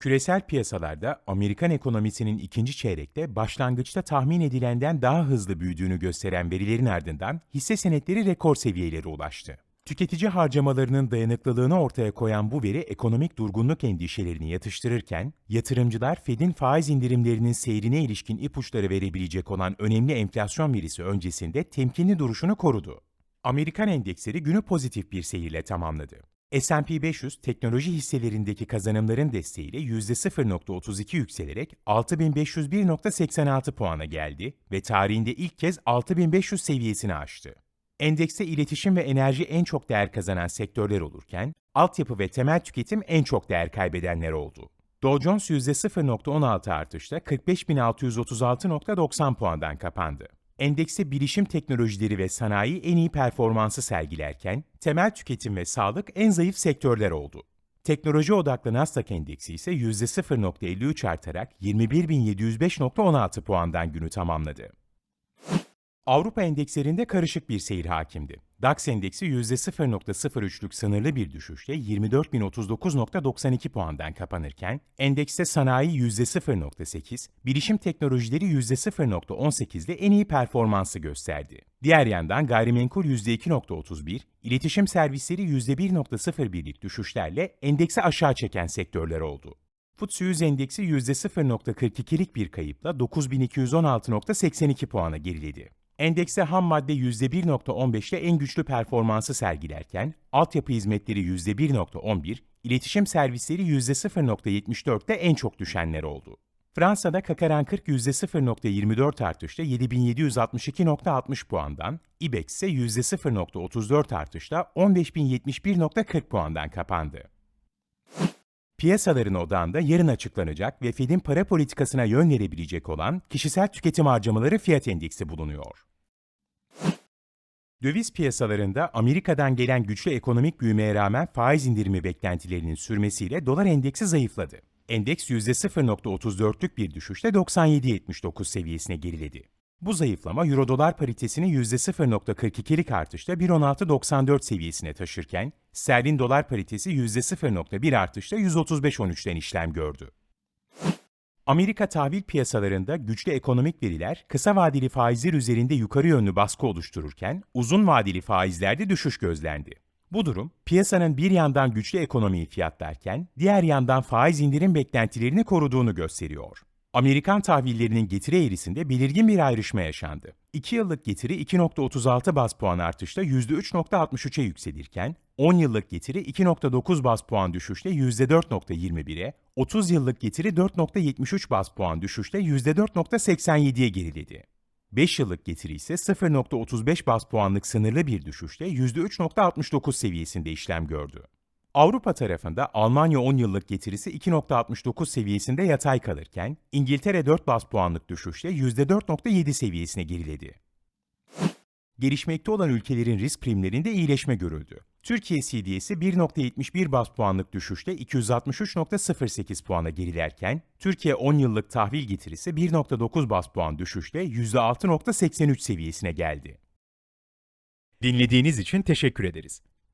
Küresel piyasalarda Amerikan ekonomisinin ikinci çeyrekte başlangıçta tahmin edilenden daha hızlı büyüdüğünü gösteren verilerin ardından hisse senetleri rekor seviyelere ulaştı. Tüketici harcamalarının dayanıklılığını ortaya koyan bu veri ekonomik durgunluk endişelerini yatıştırırken, yatırımcılar Fed'in faiz indirimlerinin seyrine ilişkin ipuçları verebilecek olan önemli enflasyon verisi öncesinde temkinli duruşunu korudu. Amerikan endeksleri günü pozitif bir seyirle tamamladı. S&P 500 teknoloji hisselerindeki kazanımların desteğiyle %0.32 yükselerek 6501.86 puana geldi ve tarihinde ilk kez 6500 seviyesini aştı. Endekste iletişim ve enerji en çok değer kazanan sektörler olurken, altyapı ve temel tüketim en çok değer kaybedenler oldu. Dow Jones %0.16 artışla 45.636.90 puandan kapandı. Endekste bilişim teknolojileri ve sanayi en iyi performansı sergilerken, temel tüketim ve sağlık en zayıf sektörler oldu. Teknoloji odaklı Nasdaq endeksi ise %0.53 artarak 21.705.16 puandan günü tamamladı. Avrupa endekslerinde karışık bir seyir hakimdi. DAX endeksi %0.03'lük sınırlı bir düşüşle 24.039.92 puandan kapanırken, endekste sanayi %0.8, bilişim teknolojileri %0.18 ile en iyi performansı gösterdi. Diğer yandan gayrimenkul %2.31, iletişim servisleri %1.01'lik düşüşlerle endeksi aşağı çeken sektörler oldu. FTSE 100 endeksi %0.42'lik bir kayıpla 9216.82 puana geriledi. Endekste ham madde %1.15 ile en güçlü performansı sergilerken, altyapı hizmetleri %1.11, iletişim servisleri %0.74'te en çok düşenler oldu. Fransa'da Kakaran 40 %0.24 artışla 7762.60 puandan, IBEX ise %0.34 artışla 15071.40 puandan kapandı. Piyasaların odağında yarın açıklanacak ve Fed'in para politikasına yön verebilecek olan kişisel tüketim harcamaları fiyat endeksi bulunuyor. Döviz piyasalarında Amerika'dan gelen güçlü ekonomik büyümeye rağmen faiz indirimi beklentilerinin sürmesiyle dolar endeksi zayıfladı. Endeks %0.34'lük bir düşüşle 97.79 seviyesine geriledi. Bu zayıflama Euro-Dolar paritesini %0.42'lik artışla 1.1694 seviyesine taşırken, sterlin dolar paritesi %0.1 artışla 135.13'ten işlem gördü. Amerika tahvil piyasalarında güçlü ekonomik veriler kısa vadeli faizler üzerinde yukarı yönlü baskı oluştururken uzun vadeli faizlerde düşüş gözlendi. Bu durum piyasanın bir yandan güçlü ekonomiyi fiyatlarken diğer yandan faiz indirim beklentilerini koruduğunu gösteriyor. Amerikan tahvillerinin getiri eğrisinde belirgin bir ayrışma yaşandı. 2 yıllık getiri 2.36 baz puan artışla %3.63'e yükselirken, 10 yıllık getiri 2.9 baz puan düşüşle %4.21'e, 30 yıllık getiri 4.73 baz puan düşüşle %4.87'ye geriledi. 5 yıllık getiri ise 0.35 baz puanlık sınırlı bir düşüşle %3.69 seviyesinde işlem gördü. Avrupa tarafında Almanya 10 yıllık getirisi 2.69 seviyesinde yatay kalırken, İngiltere 4 baz puanlık düşüşle %4.7 seviyesine geriledi. Gelişmekte olan ülkelerin risk primlerinde iyileşme görüldü. Türkiye CDS'i 1.71 baz puanlık düşüşle 263.08 puana gerilerken, Türkiye 10 yıllık tahvil getirisi 1.9 baz puan düşüşle %6.83 seviyesine geldi. Dinlediğiniz için teşekkür ederiz.